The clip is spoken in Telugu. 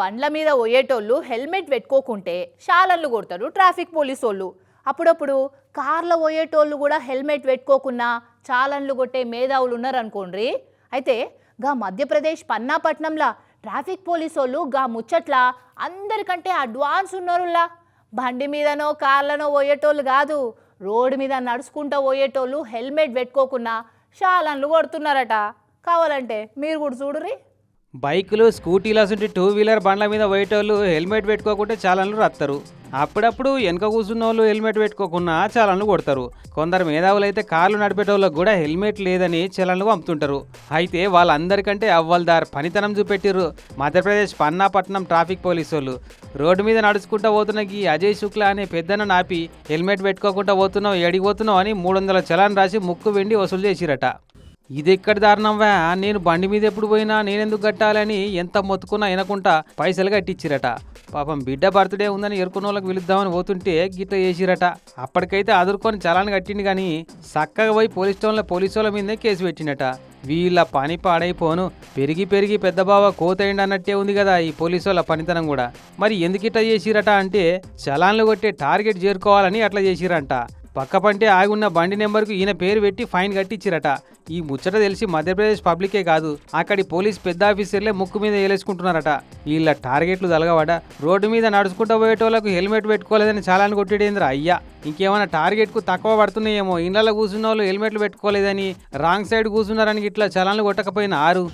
బండ్ల మీద పోయేటోళ్ళు హెల్మెట్ పెట్టుకోకుంటే షాలన్లు కొడతారు ట్రాఫిక్ పోలీసు వాళ్ళు అప్పుడప్పుడు కార్లో పోయేటోళ్ళు కూడా హెల్మెట్ పెట్టుకోకున్నా చాలన్లు కొట్టే మేధావులు ఉన్నారనుకోండి అయితే గా మధ్యప్రదేశ్ పన్నాపట్నంలా ట్రాఫిక్ పోలీసు వాళ్ళు గా ముచ్చట్ల అందరికంటే అడ్వాన్స్ ఉన్నారులా బండి మీదనో కార్లనో పోయేటోళ్ళు కాదు రోడ్డు మీద నడుచుకుంటూ పోయేటోళ్ళు హెల్మెట్ పెట్టుకోకున్నా షాలన్లు కొడుతున్నారట. కావాలంటే మీరు కూడా చూడుర్రీ. బైకులు స్కూటీలు అసలు టూ వీలర్ బండ్ల మీద పోయేటోళ్ళు హెల్మెట్ పెట్టుకోకుంటే చాలాన్లు రస్తారు అప్పుడప్పుడు వెనక కూర్చున్న వాళ్ళు హెల్మెట్ పెట్టుకోకుండా చాలాన్లు కొడతారు. కొందరు మేధావులు అయితే కార్లు నడిపేటోళ్ళకు కూడా హెల్మెట్ లేదని చలన్లు పంపుతుంటారు. అయితే వాళ్ళందరికంటే అవ్వల్దార్ పనితనం చూపెట్టిర్రు మధ్యప్రదేశ్ పన్నాపట్నం ట్రాఫిక్ పోలీసు వాళ్ళు రోడ్డు మీద నడుచుకుంటూ పోతున్న ఈ అజయ్ శుక్లా అనే పెద్దను నాపి హెల్మెట్ పెట్టుకోకుండా పోతున్నావు ఎడిగిపోతున్నావు అని మూడు వందల చలాన్ రాసి ముక్కు వెండి వసూలు చేసిరట. ఇది ఎక్కడి దారుణంవా? నేను బండి మీద ఎప్పుడు పోయినా నేనెందుకు కట్టాలని ఎంత మొత్తుకున్నా వినకుండా పైసలు కట్టించిరట పాపం బిడ్డ బర్త్డే ఉందని ఎరుకున్న వాళ్ళకి పిలుద్దామని పోతుంటే గిట్ట చేసిరట. అప్పటికైతే అదురుకొని చలాన్ని కట్టింది కానీ చక్కగా పోయి పోలీస్ స్టేషన్లో పోలీసు వాళ్ళ మీదే కేసు పెట్టినట వీళ్ళ పని పాడైపోను. పెరిగి పెరిగి పెద్ద బావ కోతయండి అన్నట్టే ఉంది కదా ఈ పోలీసు వాళ్ళ పనితనం కూడా. మరి ఎందుకు ఇట్లా చేసిరట అంటే చలాన్లు కొట్టే టార్గెట్ చేరుకోవాలని అట్లా చేసిరంట. పక్క పంటే ఆగి ఉన్న బండి నెంబర్కు ఈయన పేరు పెట్టి ఫైన్ కట్టించిరట ఈ ముచ్చట తెలిసి మధ్యప్రదేశ్ పబ్లికే కాదు అక్కడి పోలీస్ పెద్ద ఆఫీసర్లే ముక్కు మీద వేలేసుకుంటున్నారట వీళ్ళ టార్గెట్లు తలగవాడ రోడ్డు మీద నడుచుకుంటూ పోయేటోళ్ళకు హెల్మెట్ పెట్టుకోలేదని చాలా కొట్టిడేంద్ర అయ్యా. ఇంకేమైనా టార్గెట్కు తక్కువ పడుతున్నాయేమో ఇళ్ళలో కూర్చున్న వాళ్ళు హెల్మెట్లు పెట్టుకోలేదని రాంగ్ సైడ్ కూర్చున్నారని ఇట్లా చలాన్లు కొట్టకపోయిన ఆరు.